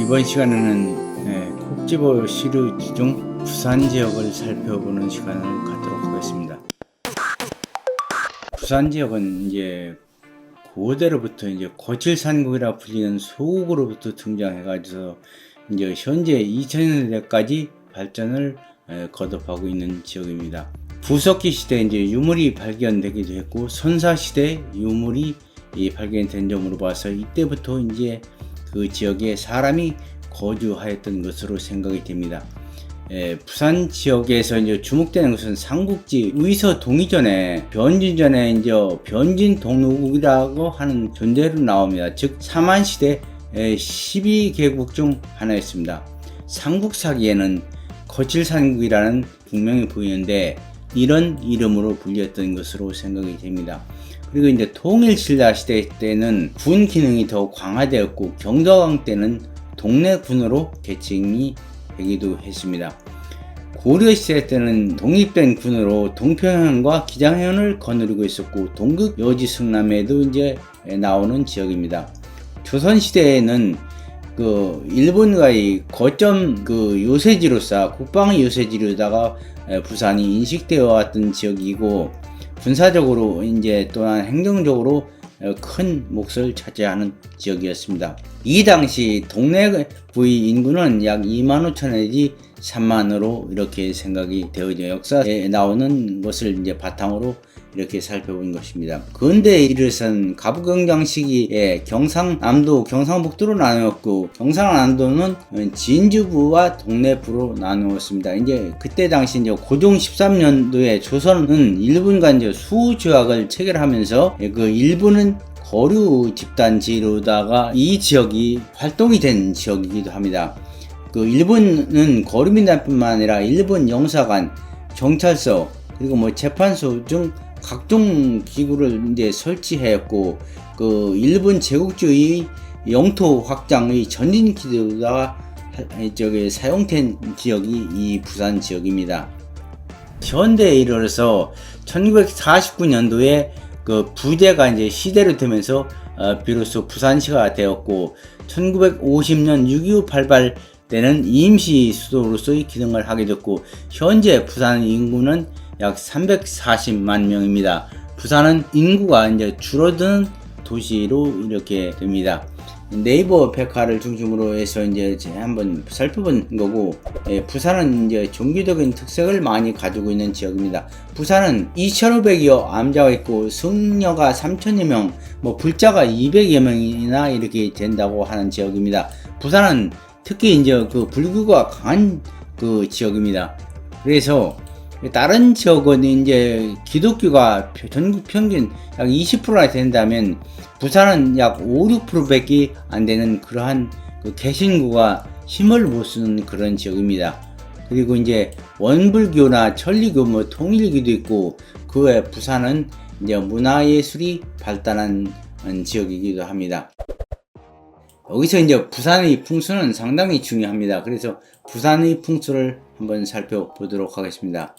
이번 시간에는 네, 콕 집어 시리즈 중 부산 지역을 살펴보는 시간을 갖도록 하겠습니다. 부산 지역은 이제 고대로부터 이제 거칠산국이라 불리는 소국으로부터 등장해가지고 이제 현재 2000년대까지 발전을 에, 거듭하고 있는 지역입니다. 부석기 시대 이제 유물이 발견되기도 했고 선사 시대 유물이 이 발견된 점으로 봐서 이때부터 이제 그 지역에 사람이 거주하였던 것으로 생각이 됩니다. 에, 부산 지역에서 이제 주목되는 것은 삼국지 의서 동이전에 변진전에 이제 변진 동로국이라고 하는 존재로 나옵니다. 즉 사만 시대 12개국 중 하나였습니다. 삼국사기에는 거칠산국이라는 국명이 보이는데 이런 이름으로 불렸던 것으로 생각이 됩니다. 그리고 이제 통일 신라 시대 때는 군 기능이 더 강화되었고 경덕왕 때는 동네 군으로 개칭이 되기도 했습니다. 고려 시대 때는 독립된 군으로 동평현과 기장현을 거느리고 있었고 동극 여지 승남에도 이제 나오는 지역입니다. 조선 시대에는 그 일본과의 거점 그 요새지로서 국방의 요새지로다가 부산이 인식되어 왔던 지역이고 군사적으로 이제 또한 행정적으로 큰 몫을 차지하는 지역이었습니다. 이 당시 동네 부의 인구는 약 2만 5천 내지 3만으로 이렇게 생각이 되어져 역사에 나오는 것을 이제 바탕으로 이렇게 살펴본 것입니다. 근대에 이르선 가부경장 시기에 경상남도, 경상북도로 나누었고 경상남도는 진주부와 동래부로 나누었습니다. 이제 그때 당시 이제 고종 13년도에 조선은 일본과 이제 수조약을 체결하면서 그 일본은 거류 집단지로다가 이 지역이 활동이 된 지역이기도 합니다. 그 일본은 거류민단뿐만 아니라 일본 영사관, 경찰서 그리고 뭐 재판소 등 각종 기구를 이제 설치했고 그 일본 제국주의 영토 확장의 전진 기도가 저기 사용된 지역이 이 부산 지역입니다. 현대에 이르러서 1949년도에 그 부대가 이제 시대로 되면서 어, 비로소 부산시가 되었고 1950년 6.25 발발 때는 임시 수도로서의 기능을 하게 됐고 현재 부산 인구는 약 340만 명입니다. 부산은 인구가 이제 줄어드는 도시로 이렇게 됩니다. 네이버 백화를 중심으로 해서 이제 한번 살펴본 거고 예, 부산은 이제 종교적인 특색을 많이 가지고 있는 지역입니다. 부산은 2,500여 암자가 있고 승려가 3,000여 명, 뭐 불자가 200여 명이나 이렇게 된다고 하는 지역입니다. 부산은 특히 이제 그 불교가 강한 그 지역입니다. 그래서 다른 지역은 이제 기독교가 전국 평균 약 20%나 된다면 부산은 약 5, 6%밖에 안 되는 그러한 그 개신구가 힘을 못 쓰는 그런 지역입니다. 그리고 이제 원불교나 천리교, 뭐 통일교도 있고 그 외 부산은 이제 문화예술이 발달한 지역이기도 합니다. 여기서 이제 부산의 풍수는 상당히 중요합니다. 그래서 부산의 풍수를 한번 살펴보도록 하겠습니다.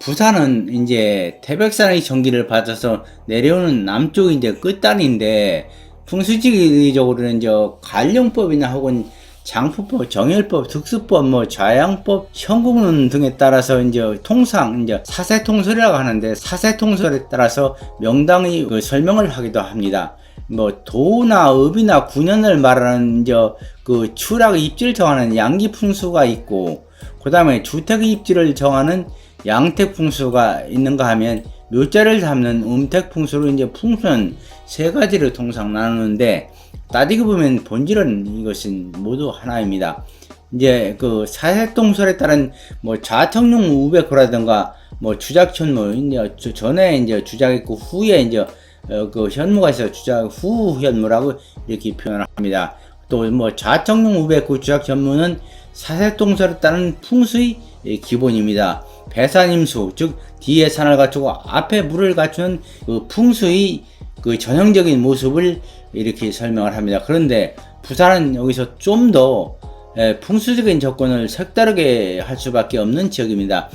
부산은 이제 태백산의 전기를 받아서 내려오는 남쪽 이제 끝단인데 풍수지리적으로는 이제 관령법이나 혹은 장포법, 정열법, 특수법, 뭐 좌양법, 현공론 등에 따라서 이제 통상 이제 사세통설이라고 하는데 사세통설에 따라서 명당의 그 설명을 하기도 합니다. 뭐 도나 읍이나 군현을 말하는 이제 그 추락 입지를 정하는 양기 풍수가 있고 그 다음에 주택 입지를 정하는 양택 풍수가 있는가 하면 묘자를 잡는 음택 풍수로 이제 풍수는 세 가지로 통상 나누는데 따지고 보면 본질은 이것은 모두 하나입니다. 이제 그 사세동설에 따른 뭐 좌청룡 우백호라든가 뭐 주작천 뭐 이제 전에 이제 주작 있고 후에 이제 어, 그 현무가 있어 주작 후 현무라고 이렇게 표현합니다. 또뭐 좌청룡 우백호 주작 전무는 사세동설에 따른 풍수의 기본입니다. 배산임수 즉 뒤에 산을 갖추고 앞에 물을 갖추는 그 풍수의 그 전형적인 모습을 이렇게 설명을 합니다. 그런데 부산은 여기서 좀 더 풍수적인 조건을 색다르게 할 수밖에 없는 지역입니다.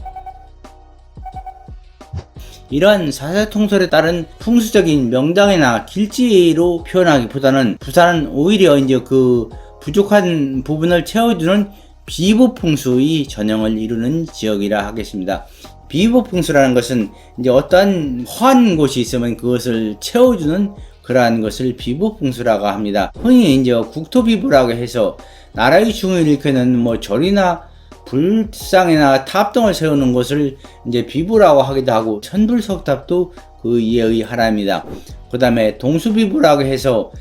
이러한 사세통설에 따른 풍수적인 명당이나 길지로 표현하기보다는 부산은 오히려 이제 그 부족한 부분을 채워주는 비보풍수의 전형을 이루는 지역이라 하겠습니다. 비보풍수라는 것은 이제 어떠한 허한 곳이 있으면 그것을 채워주는 그러한 것을 비보풍수라고 합니다. 흔히 이제 국토비보라고 해서 나라의 중을 일으키는 뭐 절이나 불상이나 탑 등을 세우는 것을 이제 비부라고 하기도 하고 천불석탑도 그 이해의 하나입니다. 그 다음에 동수비부라고 해서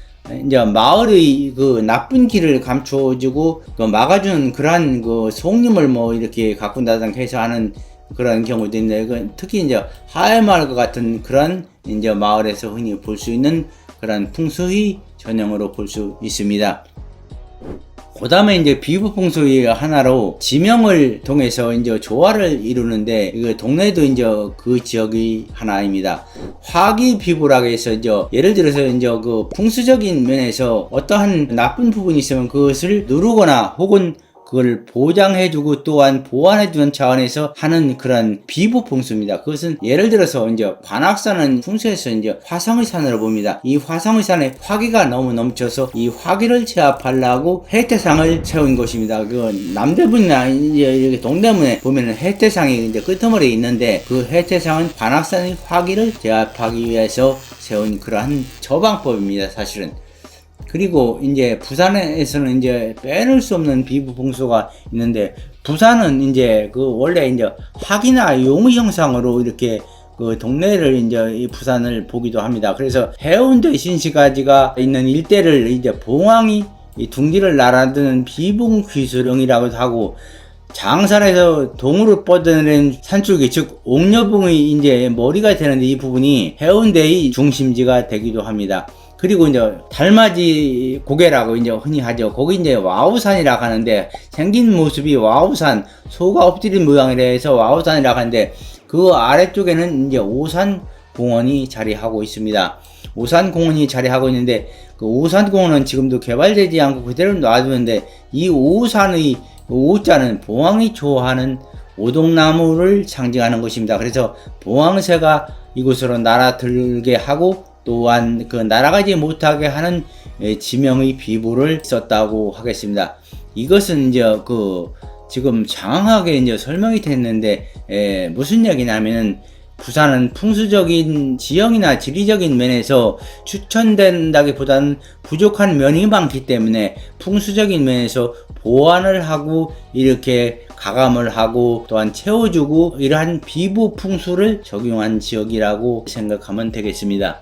이제 마을의 그 나쁜 길을 감춰주고 그 막아주는 그러한 그 속림을 뭐 이렇게 가꾼다든가 해서 하는 그런 경우도 있는데 그 특히 이제 하회마을과 같은 그런 이제 마을에서 흔히 볼 수 있는 그런 풍수의 전형으로 볼 수 있습니다. 그 다음에 이제 비부풍수의 하나로 지명을 통해서 이제 조화를 이루는데 그 동네도 이제 그 지역의 하나입니다. 화기비부라고 해서 이제 예를 들어서 이제 그 풍수적인 면에서 어떠한 나쁜 부분이 있으면 그것을 누르거나 혹은 그걸 보장해주고 또한 보완해주는 차원에서 하는 그런 비보 풍수입니다. 그것은 예를 들어서 이제 관악산은 풍수에서 이제 화성의 산으로 봅니다. 이 화성의 산에 화기가 너무 넘쳐서 이 화기를 제압하려고 해태상을 세운 곳입니다. 그 남대문이나 이제 이렇게 동대문에 보면은 해태상이 이제 끄트머리에 있는데 그 해태상은 관악산의 화기를 제압하기 위해서 세운 그러한 처방법입니다. 사실은. 그리고 이제 부산에서는 이제 빼놓을 수 없는 비부 풍수가 있는데 부산은 이제 그 원래 이제 학이나 용의 형상으로 이렇게 그 동네를 이제 이 부산을 보기도 합니다. 그래서 해운대 신시가지가 있는 일대를 이제 봉황이 이 둥지를 날아드는 비봉귀수령이라고도 하고 장산에서 동으로 뻗어내는 산줄기 즉 옥녀봉의 이제 머리가 되는데 이 부분이 해운대의 중심지가 되기도 합니다. 그리고 이제 달맞이 고개라고 이제 흔히 하죠. 거기 이제 와우산이라고 하는데 생긴 모습이 와우산 소가 엎드린 모양이라 해서 와우산이라고 하는데 그 아래쪽에는 이제 오산 공원이 자리하고 있습니다. 오산 공원이 자리하고 있는데 그 오산 공원은 지금도 개발되지 않고 그대로 놔두는데 이 오산의 오자는 봉황이 좋아하는 오동나무를 상징하는 것입니다. 그래서 봉황새가 이곳으로 날아들게 하고 또한 그 날아가지 못하게 하는 예, 지명의 비보를 썼다고 하겠습니다. 이것은 이제 그 지금 장황하게 이제 설명이 됐는데 에, 무슨 얘기냐면은 부산은 풍수적인 지형이나 지리적인 면에서 추천된다기보다는 부족한 면이 많기 때문에 풍수적인 면에서 보완을 하고 이렇게 가감을 하고 또한 채워주고 이러한 비부 풍수를 적용한 지역이라고 생각하면 되겠습니다.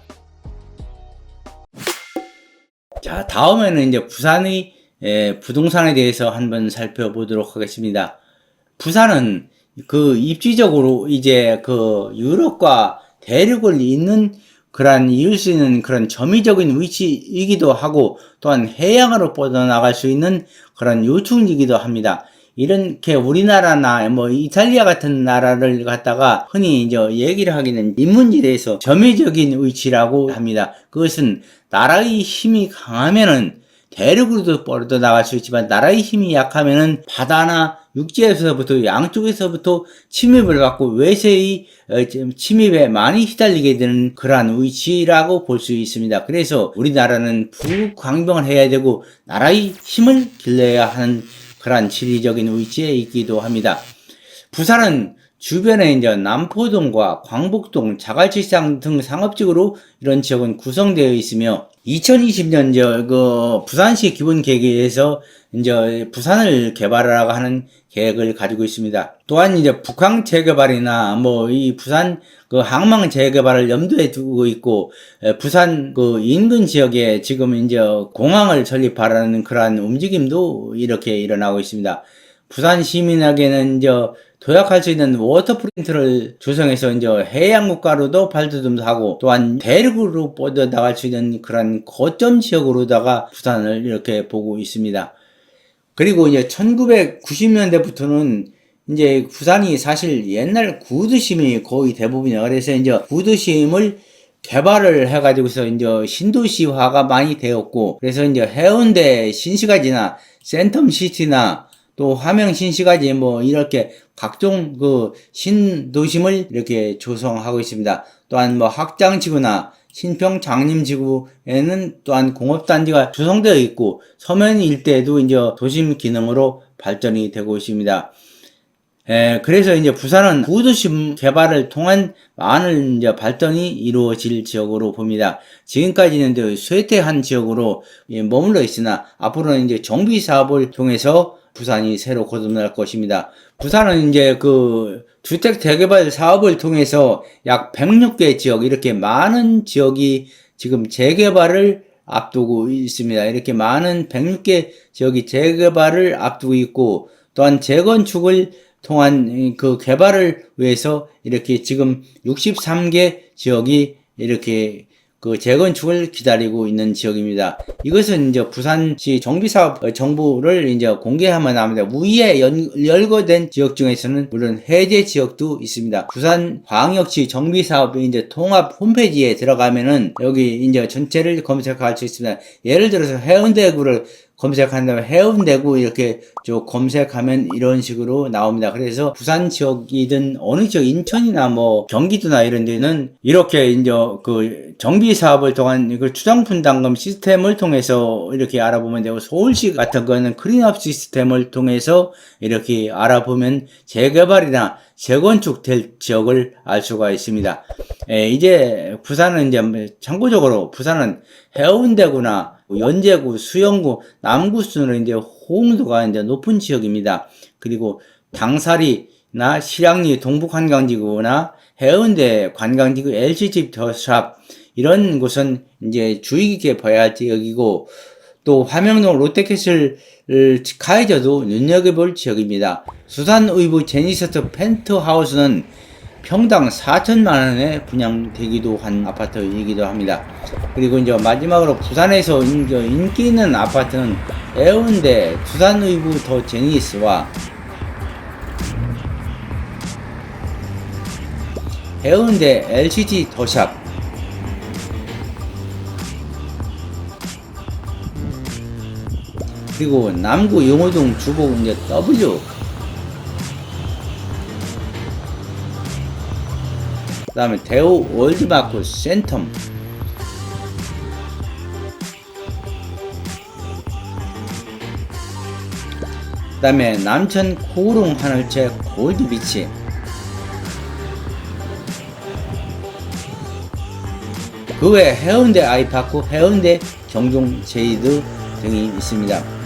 자, 다음에는 이제 부산의 에, 부동산에 대해서 한번 살펴보도록 하겠습니다. 부산은 그 입지적으로 이제 그 유럽과 대륙을 잇는 그러한 이을 수 있는 그런 점의적인 위치이기도 하고 또한 해양으로 뻗어나갈 수 있는 그런 요충지이기도 합니다. 이렇게 우리나라나 뭐 이탈리아 같은 나라를 갖다가 흔히 이제 얘기를 하기는 인문지대에서 점의적인 위치라고 합니다. 그것은 나라의 힘이 강하면은 대륙으로도 뻗어 나갈 수 있지만 나라의 힘이 약하면은 바다나 육지에서부터 양쪽에서부터 침입을 받고 외세의 어, 침입에 많이 휘달리게 되는 그러한 위치라고 볼 수 있습니다. 그래서 우리나라는 부광병을 해야 되고 나라의 힘을 길러야 하는 그러한 지리적인 위치에 있기도 합니다. 부산은 주변에 이제 남포동과 광복동, 자갈치시장 등 상업지구로 이런 지역은 구성되어 있으며 2020년 저그 부산시 기본 계획에서 이제 부산을 개발하라고 하는 계획을 가지고 있습니다. 또한 이제 북항 재개발이나 뭐 이 부산 그 항망 재개발을 염두에 두고 있고 부산 그 인근 지역에 지금 이제 공항을 설립하라는 그러한 움직임도 이렇게 일어나고 있습니다. 부산 시민에게는 이제 도약할 수 있는 워터 프린트를 조성해서 이제 해양 국가로도 발돋움하고 또한 대륙으로 뻗어 나갈 수 있는 그런 거점 지역으로다가 부산을 이렇게 보고 있습니다. 그리고 이제 1990년대부터는 이제 부산이 사실 옛날 구두심이 거의 대부분이야. 그래서 이제 구두심을 개발을 해가지고서 이제 신도시화가 많이 되었고, 그래서 이제 해운대 신시가지나 센텀시티나 또 화명 신시가지 뭐 이렇게 각종 그 신도심을 이렇게 조성하고 있습니다. 또한 뭐 학장지구나 신평 장림지구에는 또한 공업단지가 조성되어 있고 서면 일대도 이제 도심 기능으로 발전이 되고 있습니다. 에, 그래서 이제 부산은 구도심 개발을 통한 많은 이제 발전이 이루어질 지역으로 봅니다. 지금까지는 이제 쇠퇴한 지역으로 예, 머물러 있으나 앞으로는 이제 정비 사업을 통해서 부산이 새로 거듭날 것입니다. 부산은 이제 그 주택 재개발 사업을 통해서 약 106개 지역 이렇게 많은 지역이 지금 재개발을 앞두고 있습니다. 이렇게 많은 106개 지역이 재개발을 앞두고 있고 또한 재건축을 통한 이그 개발을 위해서 이렇게 지금 63개 지역이 이렇게 그 재건축을 기다리고 있는 지역입니다. 이것은 이제 부산시 정비사업 정보를 이제 공개하면 합니다. 위에 연, 열거된 지역 중에서는 물론 해제 지역도 있습니다. 부산 광역시 정비사업의 이제 통합 홈페이지에 들어가면은 여기 이제 전체를 검색할 수 있습니다. 예를 들어서 해운대구를 검색한다면 해운대구 이렇게 저 검색하면 이런 식으로 나옵니다. 그래서 부산 지역이든 어느 지역 인천이나 뭐 경기도나 이런 데는 이렇게 이제 그 정비 사업을 통한 이걸 추정 분담금 시스템을 통해서 이렇게 알아보면 되고 서울시 같은 거는 클린업 시스템을 통해서 이렇게 알아보면 재개발이나 재건축 될 지역을 알 수가 있습니다. 에, 이제 부산은 이제 참고적으로 부산은 해운대구나 연제구, 수영구, 남구 순으로 이제 호응도가 이제 높은 지역입니다. 그리고 당사리나 실양리 동북관광지구나 해운대 관광지구 LC집 더샵 이런 곳은 이제 주의 깊게 봐야 할 지역이고 또 화명동 롯데캐슬 카이저도 눈여겨볼 지역입니다. 수산의부 제니스트 펜트하우스는 평당 4천만 원에 분양되기도 한 아파트이기도 합니다. 그리고 이제 마지막으로 부산에서 인기 있는 아파트는 해운대 두산의부 더 제니스와 해운대 LCG 더샵 그리고 남구 용호동 주복 이제 W 그 다음에 대우 월드마크 센텀. 그 다음에 남천 코우롱 하늘채 골드비치. 그 외 해운대 아이파크 해운대 경종 제이드 등이 있습니다.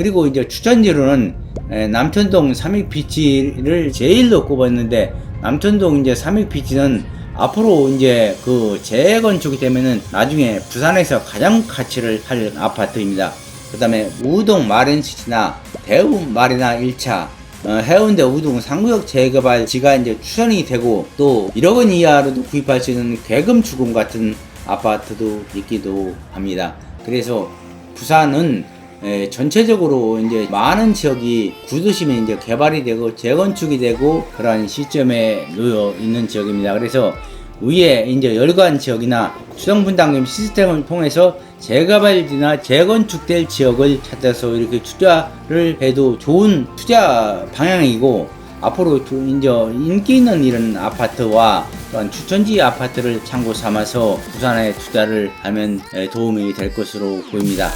그리고 이제 추천지로는 에, 남천동 삼익비치를 제일로 꼽았는데 남천동 이제 삼익비치는 앞으로 이제 그 재건축이 되면은 나중에 부산에서 가장 가치를 할 아파트입니다. 그 다음에 우동 마린시티나 대우 마리나 1차 어, 해운대 우동 상구역 재개발 지가 이제 추천이 되고 또 1억 원 이하로도 구입할 수 있는 괴금 주금 같은 아파트도 있기도 합니다. 그래서 부산은 에, 전체적으로 이제 많은 지역이 구도심에 이제 개발이 되고 재건축이 되고 그러한 시점에 놓여 있는 지역입니다. 그래서 위에 이제 열관 지역이나 수정 분담금 시스템을 통해서 재개발이나 재건축될 지역을 찾아서 이렇게 투자를 해도 좋은 투자 방향이고 앞으로 두- 이제 인기 있는 이런 아파트와 또한 추천지 아파트를 참고 삼아서 부산에 투자를 하면 에, 도움이 될 것으로 보입니다.